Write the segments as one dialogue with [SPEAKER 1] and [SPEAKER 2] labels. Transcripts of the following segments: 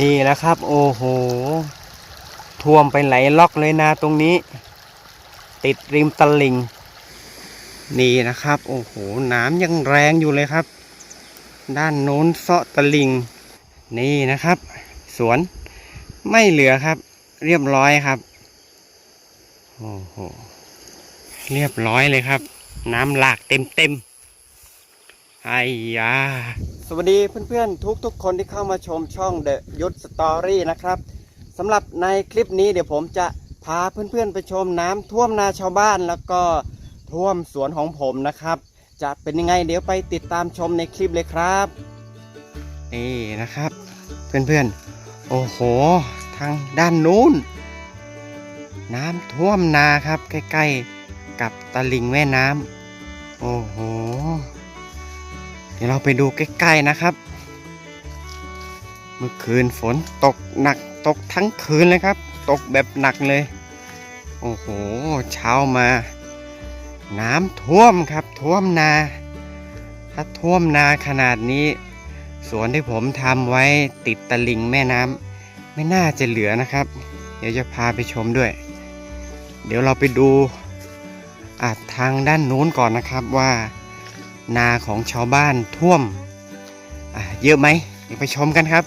[SPEAKER 1] นี่นะครับ โอ้โห ท่วมไปไหลล็อกเลยนาตรงนี้ ติดริมตลิ่งนี่นะครับ โอ้โห น้ำยังแรงอยู่เลยครับ ด้านโน้นเซาะตลิ่งนี่นะครับ สวนไม่เหลือครับ เรียบร้อยครับ โอ้โห เรียบร้อยเลยครับ น้ำหลากเต็มเต็มไอ้ยา วัสดีเพื่อนๆ ทุกๆ คนที่เข้ามาชมช่องเดอะยุทธสตอรี่นะครับสำหรับในคลิปนี้เดี๋ยวผมจะพาเพื่อนๆไปชมน้ำท่วมนาชาวบ้านแล้วก็ท่วมสวนของผมนะครับ จะเป็นยังไงเดี๋ยวไปติดตามชมในคลิปเลยครับนี่นะครับ เพื่อนๆ โอ้โห ทางด้านนู้น น้ำท่วมนาครับใกล้ๆ กับตลิ่งแม่น้ำโอ้โห ดี๋ยวเราไปดูใกล้ๆนะครับ เมื่อคืนฝนตกหนักตกทั้งคืนเลยครับ ตกแบบหนักเลย โอ้โห เช้ามา น้ำท่วมครับ ท่วมนา ถ้าท่วมนาขนาดนี้ สวนที่ผมทำไว้ติดตลิงแม่น้ำไม่น่าจะเหลือนะครับ เดี๋ยวจะพาไปชมด้วย เดี๋ยวเราไปดูอาทางด้านนู้นก่อนนะครับว่า นาของชาวบ้านท่วมเยอะไหมเดี๋ยวไปชมกันครับ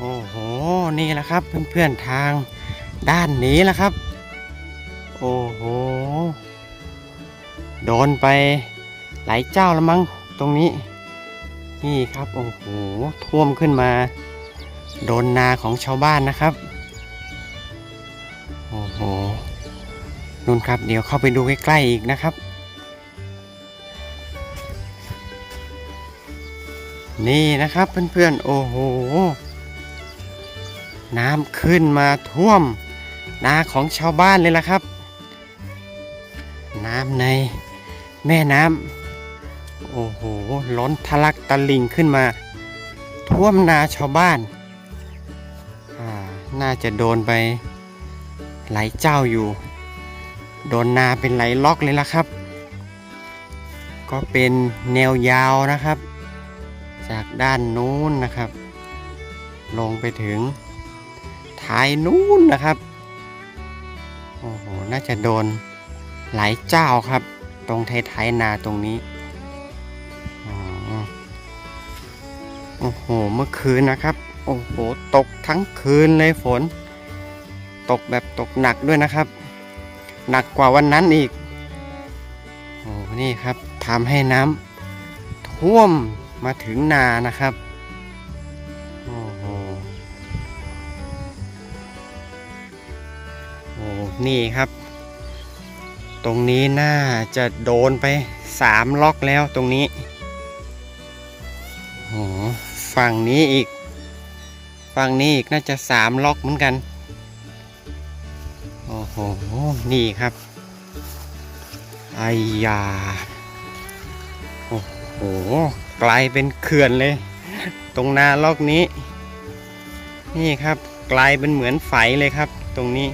[SPEAKER 1] โอ้โห นี่แหละครับเพื่อนๆทางด้านนี้แหละครับ โอ้โห โดนไป หลายเจ้าแล้วมั้งตรงนี้ นี่ครับโอ้โหท่วมขึ้นมา โดนนาของชาวบ้านนะครับโอ้โหนู่นครับเดี๋ยวเข้าไปดูใกล้ๆอีกนะครับ นี่นะครับเพื่อนๆโอ้โหน้ำขึ้นมาท่วม นาของชาวบ้านเลยล่ะครับ น้ำในแม่น้ำ โอ้โหล้นทะลักตะลิงขึ้นมา ท่วมนาชาวบ้าน น่าจะโดนไปหลายเจ้าอยู่ โดนนาเป็นไหลล็อกเลยละครับ ก็เป็นแนวยาวนะครับ จากด้านนู้นนะครับ ลงไปถึงท้ายนู้นนะครับ โอ้โห น่าจะโดนหลายเจ้าครับ ตรงท้ายๆนาตรงนี้ โอ้โห เมื่อคืนนะครับ โอ้โห ตกทั้งคืนเลยฝน ตกแบบตกหนักด้วยนะครับ หนักกว่าวันนั้นอีก โอ้นี่ครับทำให้น้ำท่วมมาถึงนานะครับ โอ้โห โอ้นี่ครับ ตรงนี้น่าจะโดนไปสามล็อกแล้วตรงนี้ ฝั่งนี้อีก ฝั่งนี้อีกน่าจะสามล็อกเหมือนกัน โอ้โห นี่ครับไอ้ยา โอ้โห กลายเป็นเขื่อนเลย ตรงนาล็อกนี้ นี่ครับ กลายเป็นเหมือนไฝเลยครับ ตรงนี้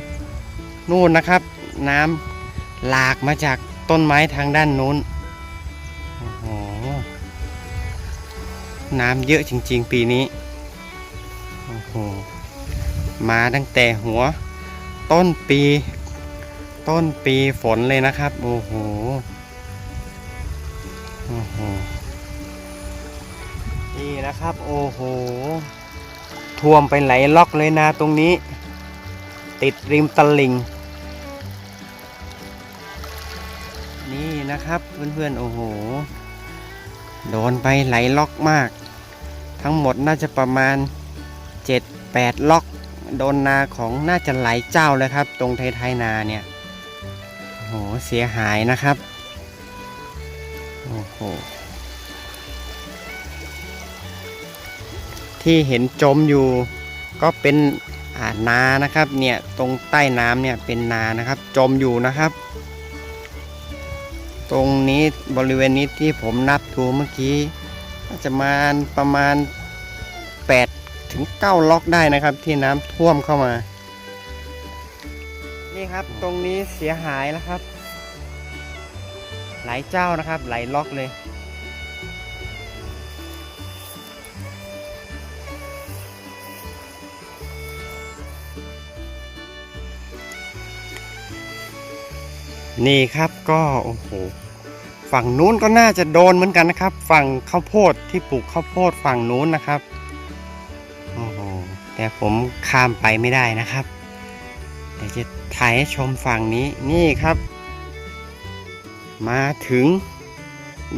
[SPEAKER 1] นู่นนะครับ น้ำหลากมาจากต้นไม้ทางด้านนู้น น้ำเยอะจริง ๆ ปีนี้ โอ้โห มาตั้งแต่หัว ต้นปี ต้นปีฝนเลยนะครับ โอ้โห โอ้โห นี่นะครับ โอ้โห ท่วมไปไหลล็อกเลยนาตรงนี้ ติดริมตลิ่ง นี่นะครับเพื่อนๆ โอ้โหโดนไปไหลล็อกมาก ทั้งหมดน่าจะประมาณ 7-8 ล็อก โดนนาของน่าจะหลายเจ้าเลยครับ ตรงไทยๆนาเนี่ยโอ้โหเสียหายนะครับโอ้โหที่เห็นจมอยู่ก็เป็นอ่านานะครับเนี่ยตรงใต้น้ำเนี่ยเป็นนานะครับ จมอยู่นะครับ ตรงนี้บริเวณนี้ที่ผมนับดูเมื่อกี้ น่าจจะมาประมาณ8ถึงเก้าล็อกได้นะครับที่น้ำท่วมเข้ามา นี่ครับตรงนี้เสียหายแล้วครับ หลายเจ้านะครับ หลายล็อกเลยนี่ครับก็ โอ้โห ฝั่งนู้นก็น่าจะโดนเหมือนกันนะครับ ฝั่งข้าวโพดที่ปลูกข้าวโพดฝั่งนู้นนะครับโอ้โหแต่ผมข้ามไปไม่ได้นะครับเดี๋ยวจะถ่ายให้ชมฝั่งนี้นี่ครับ มาถึง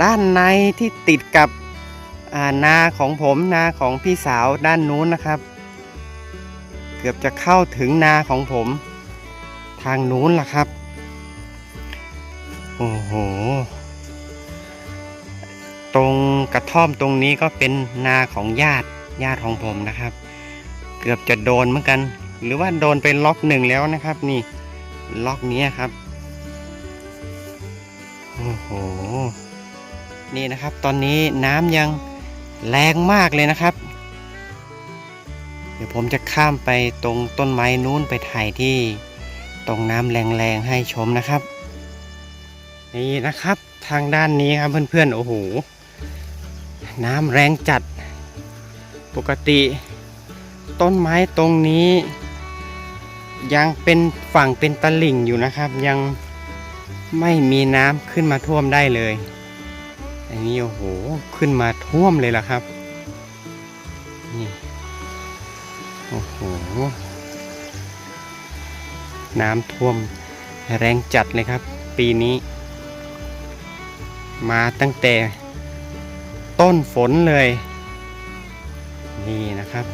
[SPEAKER 1] ด้านในที่ติดกับอานาของผมนาของพี่สาวด้านนู้นนะครับ เกือบจะเข้าถึงนาของผมทางนู้นล่ะครับ โอ้โห ตรงกระท่อมตรงนี้ก็เป็นนาของญาติญาติของผมนะครับ เกือบจะโดนเหมือนกัน หรือว่าโดนไปล็อกหนึ่งแล้วนะครับ นี่ล็อกนี้ครับโอ้โหนี่นะครับ ตอนนี้น้ำยังแรงมากเลยนะครับ เดี๋ยวผมจะข้ามไปตรงต้นไม้นู้นไปถ่ายที่ตรงน้ำแรงๆให้ชมนะครับ นี่นะครับทางด้านนี้ครับเพื่อนๆโอ้โห น้ำแรงจัด ปกติ ต้นไม้ตรงนี้ ยังเป็นฝั่งเป็นตลิ่งอยู่นะครับ ยังไม่มีน้ำขึ้นมาท่วมได้เลย อันนี้โอ้โหขึ้นมาท่วมเลยล่ะครับนี่โอ้โหน้ำท่วมแรงจัดเลยครับ ปีนี้ มาตั้งแต่ ต้นฝนเลย นี่นะครับ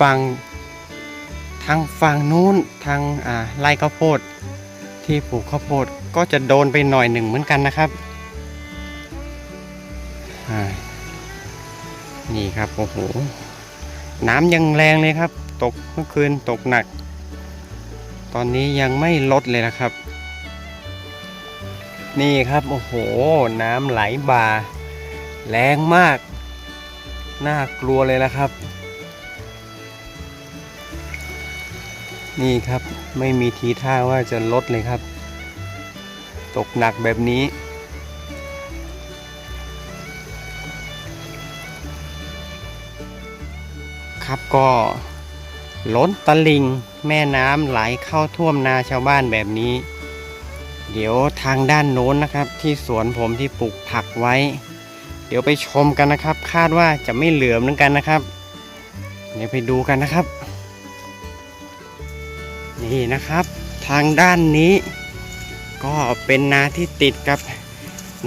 [SPEAKER 1] ฝั่งทางฝั่งนู้นทางอ่าไร่ข้าวโพด ที่ปลูกข้าวโพดก็จะโดนไปหน่อยหนึ่งเหมือนกันนะครับนี่ครับโอ้โหน้ำยังแรงเลยครับ ตกเมื่อคืนตกหนัก ตอนนี้ยังไม่ลดเลยนะครับ นี่ครับ โอ้โห น้ำไหลบ่า แรงมาก น่ากลัวเลยละครับ นี่ครับไม่มีทีท่าว่าจะลดเลยครับ ตกหนักแบบนี้ครับก็ล้นตลิ่ง แม่น้ำไหลเข้าท่วมนาชาวบ้านแบบนี้ เดี๋ยวทางด้านโน้นนะครับ ที่สวนผมที่ปลูกผักไว้ เดี๋ยวไปชมกันนะครับ คาดว่าจะไม่เหลือเหมือนกันนะครับ เดี๋ยวไปดูกันนะครับ นี่นะครับ ทางด้านนี้ ก็เป็นนาที่ติดกับ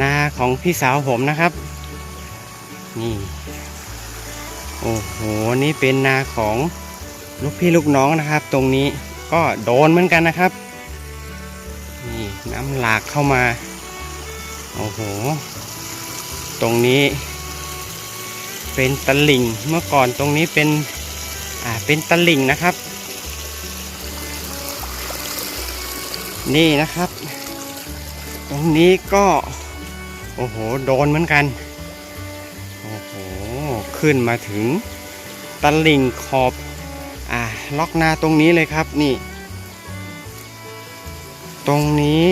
[SPEAKER 1] นาของพี่สาวผมนะครับ นี่ โอ้โห นี่เป็นนาของ ลูกพี่ลูกน้องนะครับ ตรงนี้ก็โดนเหมือนกันนะครับนี่น้ำหลากเข้ามาโอ้โหตรงนี้ เป็นตลิ่งเมื่อก่อนตรงนี้เป็นอ่าเป็นตลิ่งนะครับ นี่นะครับ ตรงนี้ก็โอ้โหโดนเหมือนกันโอ้โหขึ้นมาถึงตลิ่งขอบ ล็อกนาตรงนี้เลยครับนี่ ตรงนี้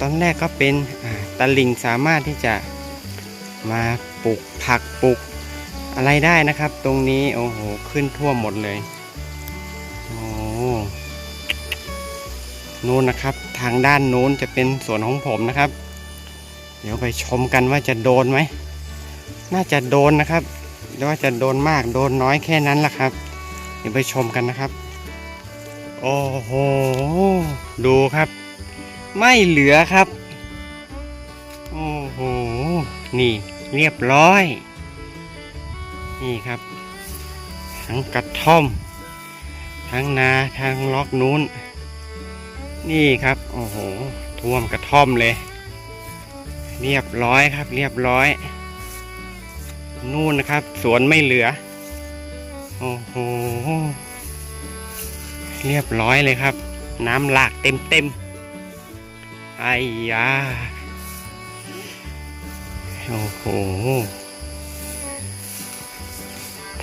[SPEAKER 1] ตอนแรกก็เป็นอ่าตลิ่งสามารถที่จะมาปลูกผักปลูกอะไรได้นะครับ ตรงนี้โอ้โหขึ้นท่วมหมดเลยโอ้นู้นนะครับ ทางด้านนู้นจะเป็นสวนของผมนะครับ เดี๋ยวไปชมกันว่าจะโดนไหมน่าจะโดนนะครับหรือว่าจะโดนมากโดนน้อยแค่นั้นแหละครับ เดี๋ยวไปชมกันนะครับ โอ้โห ดูครับ ไม่เหลือครับ โอ้โห นี่เรียบร้อย นี่ครับ ทั้งกระท่อม ทั้งนาทางล็อกนู้น นี่ครับ โอ้โห ท่วมกระท่อมเลย เรียบร้อยครับ เรียบร้อย นู่นนะครับ สวนไม่เหลือ โอ้โห เรียบร้อยเลยครับ น้ำหลากเต็มเต็มไอ้ยาโอ้โห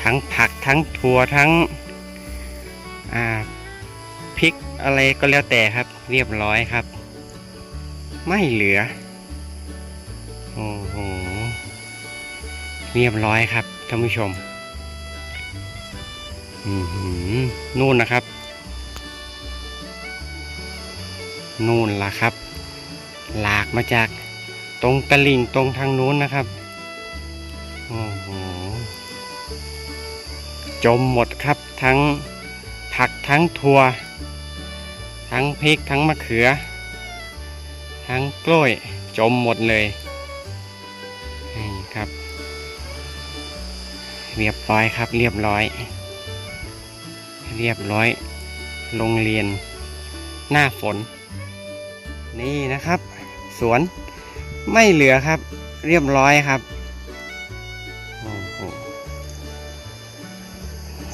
[SPEAKER 1] ทั้งผักทั้งถั่วทั้ง อ่าพริกอะไรก็แล้วแต่ครับ เรียบร้อยครับ ไม่เหลือ โอ้โห เรียบร้อยครับท่านผู้ชม นู่นนะครับ นู่นล่ะครับ หลากมาจากตรงตลิ่งตรงทางนู้นนะครับโอ้โหจมหมดครับทั้งผักทั้งถั่ว ทั้งพริกทั้งมะเขือ ทั้งกล้วยจมหมดเลยนี่ครับ เรียบร้อยครับเรียบร้อย เรียบร้อย โรงเรียนหน้าฝน นี่นะครับ สวนไม่เหลือครับ เรียบร้อยครับ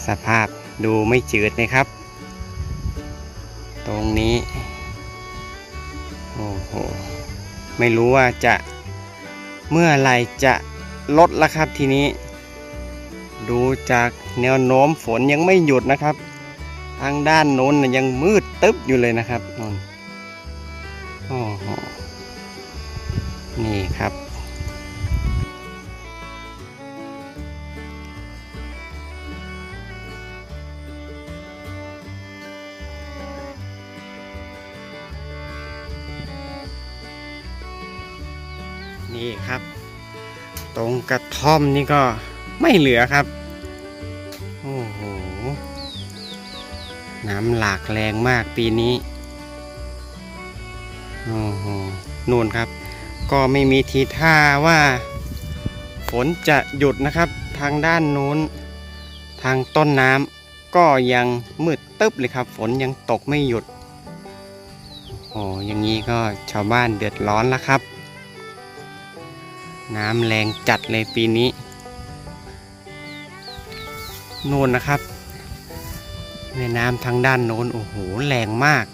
[SPEAKER 1] สภาพดูไม่จืดนะครับ ตรงนี้ โอ้โห ไม่รู้ว่าจะเมื่อไรจะลดละครับทีนี้ ดูจากแนวโน้มฝนยังไม่หยุดนะครับ ทางด้านโน้นยังมืดตึ๊บอยู่เลยนะครับนนโอ้โหนี่ครับ นี่ครับ ตรงกระท่อมนี่ก็ไม่เหลือครับ น้ำหลากแรงมากปีนี้โอ้โหนู่นครับ ก็ไม่มีทีท่าว่า ฝนจะหยุดนะครับ ทางด้านนู้น ทางต้นน้ำก็ยังมืดตึ๊บเลยครับ ฝนยังตกไม่หยุด โอ้อย่างนี้ก็ชาวบ้านเดือดร้อนแล้วครับ น้ำแรงจัดเลยปีนี้นู่นนะครับ แม่น้ำทางด้านโน้นโอ้โหแรงมาก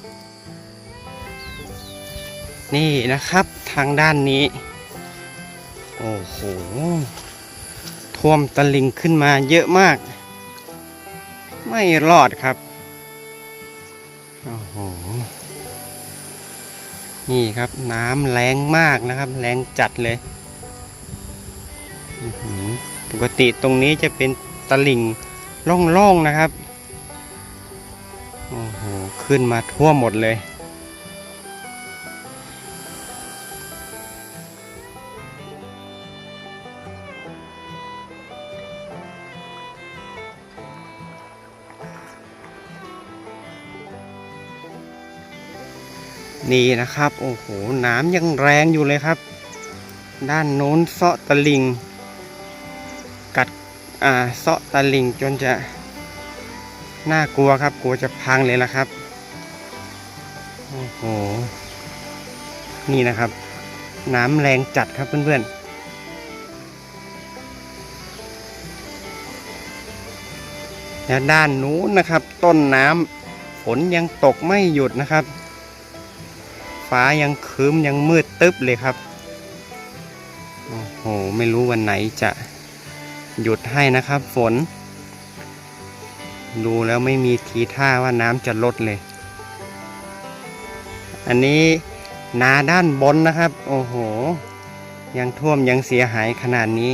[SPEAKER 1] นี่นะครับทางด้านนี้ โอ้โหท่วมตะลิงขึ้นมาเยอะมาก ไม่รอดครับโอ้โหนี่ครับน้ำแรงมากนะครับแรงจัดเลย ปกติตรงนี้จะเป็นตะลิ่งล่องๆนะครับ ขึ้นมาทั่วหมดเลย นี่นะครับ โอ้โห น้ำยังแรงอยู่เลยครับ ด้านโน้นเซาะตะลิง กัดอ่าเซาะตะลิงจนจะน่ากลัวครับ กลัวจะพังเลยละครับ โอ้โหนี่นะครับ น้ำแรงจัดครับเพื่อนๆและด้านนู้นนะครับ ต้นน้ำฝนยังตกไม่หยุดนะครับ ฟ้ายังครึ้มยังมืดตึ๊บเลยครับ โอ้โห ไม่รู้วันไหนจะหยุดให้นะครับ ฝน ดูแล้วไม่มีทีท่าว่าน้ำจะลดเลย อันนี้นาด้านบนนะครับ โอ้โห ยังท่วมยังเสียหายขนาดนี้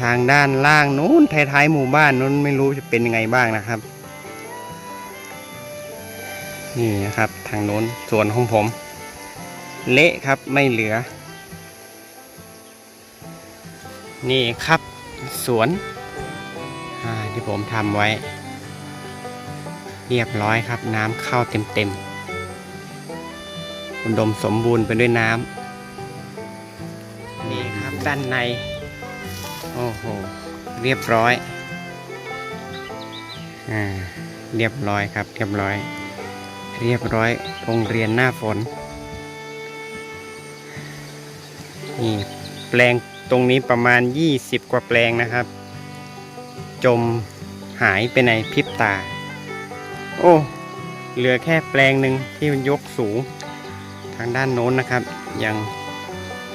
[SPEAKER 1] ทางด้านล่างนู้นท้ายๆหมู่บ้านนู้นไม่รู้จะเป็นยังไงบ้างนะครับ นี่นะครับ ทางโน้นส่วนของผม เละครับไม่เหลือ นี่ครับสวนที่ผมทำไว้ เรียบร้อยครับน้ำเข้าเต็มๆ อุดมสมบูรณ์ไปด้วยน้ำนี่ครับด้านใน โอ้โห เรียบร้อย อ่า เรียบร้อยครับ เรียบร้อย เรียบร้อยโรงเรียนหน้าฝน นี่แปลงตรงนี้ประมาณ 20 กว่าแปลงนะครับ จมหายไปในพริบตา โอ้ เหลือแค่แปลงหนึ่งที่มันยกสูง ทางด้านโน้นนะครับ ยัง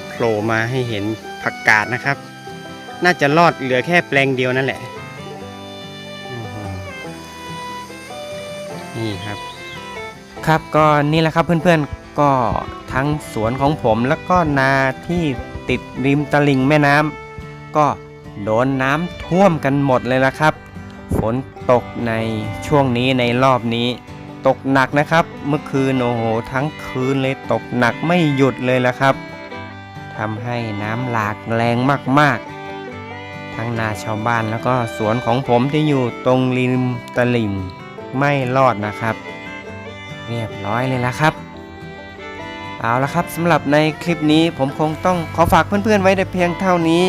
[SPEAKER 1] โผล่มาให้เห็นผักกาดนะครับ น่าจะรอดเหลือแค่แปลงเดียวนั่นแหละนี่ครับ ครับก็นี่แหละครับเพื่อนๆก็ทั้งสวนของผมแล้วก็นาที่ติดริมตลิ่งแม่น้ำก็โดนน้ำท่วมกันหมดเลยละครับ ฝนตกในช่วงนี้ในรอบนี้ ตกหนักนะครับ เมื่อคืนโอ้โหทั้งคืนเลยตกหนักไม่หยุดเลยละครับทำให้น้ำหลากแรงมากๆ ทั้งนาชาวบ้านแล้วก็สวนของผมที่อยู่ตรงริมตลิ่งไม่รอดนะครับ เรียบร้อยเลยละครับ เอาละครับสำหรับในคลิปนี้ผมคงต้องขอฝากเพื่อนๆไว้แต่เพียงเท่านี้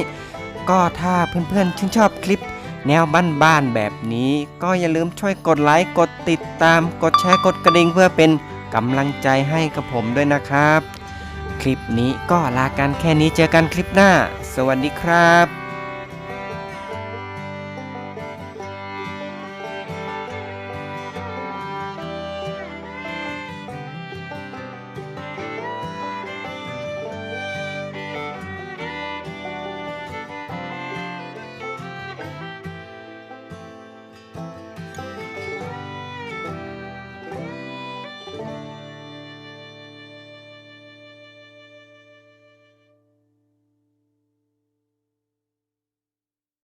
[SPEAKER 1] ก็ถ้าเพื่อนๆชื่นชอบคลิป แนวบ้านๆแบบนี้ ก็อย่าลืมช่วยกดไลค์กดติดตาม กดแชร์กดกระดิ่งเพื่อเป็นกำลังใจให้กับผมด้วยนะครับ คลิปนี้ก็ลากันแค่นี้เจอกันคลิปหน้า สวัสดีครับ